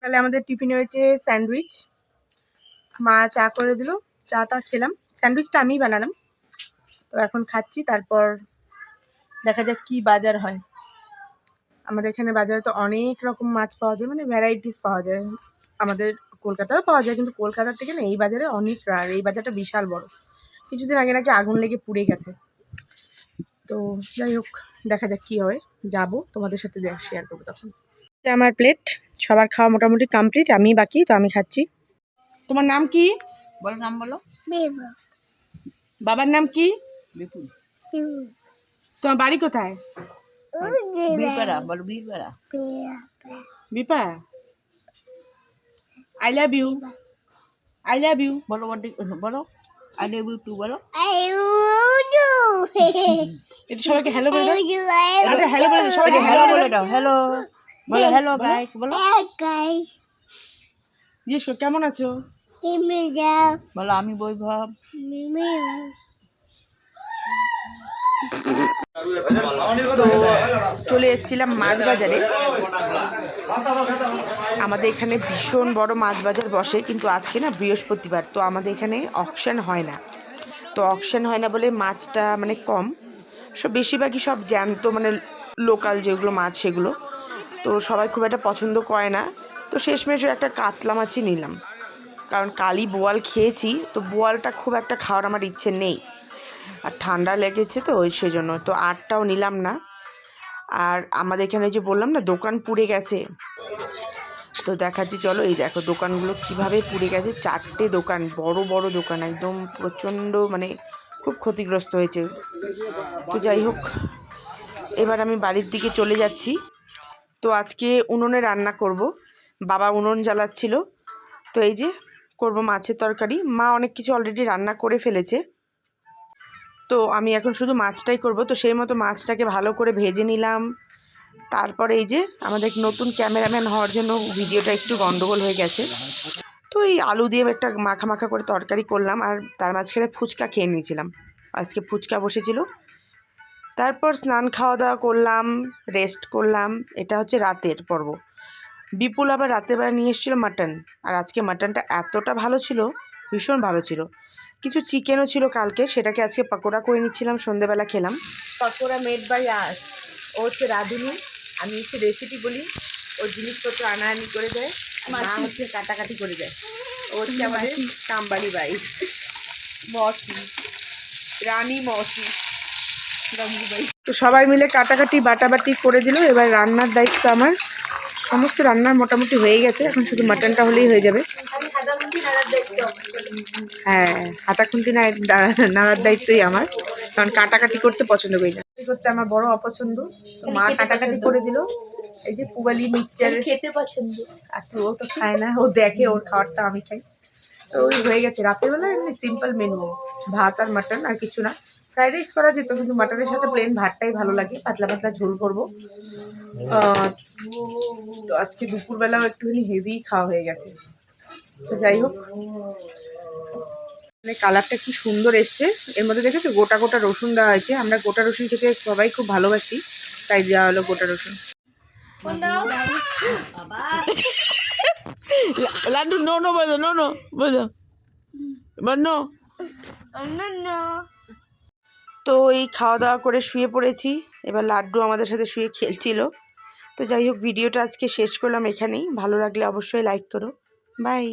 তাহলে আমাদের টিফিনে হয়েছে স্যান্ডউইচ। মা চা করে দিল, চাটা খেলাম। স্যান্ডউইচটা আমিই বানালাম। তো এখন খাচ্ছি, তারপর দেখা যাক কি বাজার হয়। আমাদের এখানে বাজারে তো অনেক রকম মাছ পাওয়া যায় মানে ভ্যারাইটিস পাওয়া যায়। আমাদের কলকাতাও পাওয়া যায়, কিন্তু কলকাতার থেকে না এই বাজারে অনেক রার এই বাজারটা বিশাল বড়। কিছুদিন আগে নাকি আগুন লেগে পুড়ে গেছে। তো যাই হোক, দেখা যাক কী হয়। যাব, তোমাদের সাথে শেয়ার করব তখন। আমার প্লেট সবার খাওয়া মোটামুটি কমপ্লিট আমি বাকি তো আমি খাচ্ছি। তোমার নাম কি? বলো নাম বলো। বাবার নাম কি? তোমার বাড়ি কোথায়? বীরপাড়া বলো Birpara. বিপা I love you I love you বলো বলো আই লাভ ইউ টু বলো। এটা সবাইকে হ্যালো বলে দাও। হ্যালো বলে দাও সবাইকে হ্যালো বলে দাও হ্যালো বলো হ্যালো গাইস বলো। Guys. জিজ্ঞেস করো, কেমন আছো? বলো আমি বৈভব. চলে এসেছিলাম মাছ বাজারে আমাদের এখানে ভীষণ বড় মাছ বাজার বসে কিন্তু আজকে না বৃহস্পতিবার তো আমাদের এখানে অকশন হয় না। তো অকশন হয় না বলে মাছটা মানে কম। সব বেশিরভাগই সব জ্যান্ত মানে লোকাল যেগুলো মাছ সেগুলো। তো সবাই খুব একটা পছন্দ করে না। তো শেষমেশ একটা কাতলা মাছই নিলাম। কারণ কালি বোয়াল খেয়েছি, তো বোয়ালটা খুব একটা খাওয়ার আমার ইচ্ছে নেই। আর ঠান্ডা লেগেছে তো ওই সেজন্য, তো আটটাও নিলাম না। আর আমাদের এখানে যে বললাম না, দোকান পুড়ে গেছে। তো দেখাচ্ছি, চলো এই দেখো দোকানগুলো কীভাবে পুড়ে গেছে। চারটে দোকান, বড় বড় দোকান, একদম প্রচণ্ড মানে খুব ক্ষতিগ্রস্ত হয়েছে। তো যাই হোক, এবার আমি বাড়ির দিকে চলে যাচ্ছি। তো আজকে উনুনে রান্না করব। বাবা উনুন জ্বালাচ্ছিল। তো এই যে করব মাছের তরকারি। মা অনেক কিছু অলরেডি রান্না করে ফেলেছে। তো আমি এখন শুধু মাছটাই করব। তো সেই মতো মাছটাকে ভালো করে ভেজে নিলাম। তারপরে এই যে আমাদের নতুন ক্যামেরাম্যান হওয়ার জন্য ভিডিওটা একটু গন্ডগোল হয়ে গেছে। তো এই আলু দিয়ে একটা মাখা মাখা করে তরকারি করলাম। আর তার মাঝখানে ফুচকা খেয়ে নিয়েছিলাম। আজকে ফুচকা বসেছিল। তারপর স্নান খাওয়া দাওয়া করলাম রেস্ট করলাম। এটা হচ্ছে রাতের পর্ব। বিপুল আবার রাতের বেলা নিয়ে এসেছিল মাটন আর আজকে মাটনটা এতটা ভালো ছিল ভীষণ ভালো ছিল। কিছু চিকেনও ছিল কালকে সেটাকে আজকে পকোড়া করে নিচ্ছিলাম সন্ধেবেলা খেলাম। পকোড়া মেড বাই আস ও হচ্ছে রাঁধুনি। আমি হচ্ছে রেসিপি বলি। ও জিনিসপত্র আনাআনি করে দেয়। মা হচ্ছে কাটাকাটি করে দেয়। ও হচ্ছে আমাদের কামবাড়ি বাই। মসি। রানী মসি। তো সবাই মিলে কাটাকাটি বাটাবাটি করে দিল। এবার রান্নার দায়িত্ব আমার। সমস্ত রান্নার মোটামুটি হয়ে গেছে। এখন শুধু মাটনটা হলেই হয়ে যাবে। হ্যাঁ হাতা খুন্তি না নাড়ার দায়িত্বই আমার। কারণ কাটাকাটি করতে পছন্দ করি না। করতে আমার বড় অপছন্দ। মা কাটাকাটি করে দিল। এই যে পুবালি মিক্সচার। খেতে পছন্দ? আর তো ও তো খায় না। ও দেখে ওর খাবারটা আমি খাই। তো ওই হয়ে গেছে। রাতের বেলা এমনি সিম্পল মেনু ভাত আর মাটন আর কিছু না। ফ্রাইড রাইস করা যেত কিন্তু মাটনের সাথে প্লেন ভাতটাই ভালো লাগে। পাতলা পাতলা ঝোল করব। তো আজকে দুপুরবেলাও একটুখানি হেভি খাওয়া হয়ে গেছে। তো যাই হোক মানে কালারটা কি সুন্দর এসছে। এর মধ্যে দেখেছ গোটা গোটা রসুন দেওয়া হয়েছে। আমরা গোটা রসুন খেতে সবাই খুব ভালোবাসি তাই দেওয়া হলো গোটা রসুন। লাড্ডু নো নো বোঝো নো নো বোঝো এবার নো। তো এই খাওয়া দাওয়া করে শুয়ে পড়েছি। এবার লাড্ডু আমাদের সাথে শুয়ে খেলছিল। তো যাই হোক, ভিডিওটা আজকে শেষ করলাম এখানেই। ভালো লাগলে অবশ্যই লাইক করো। বাই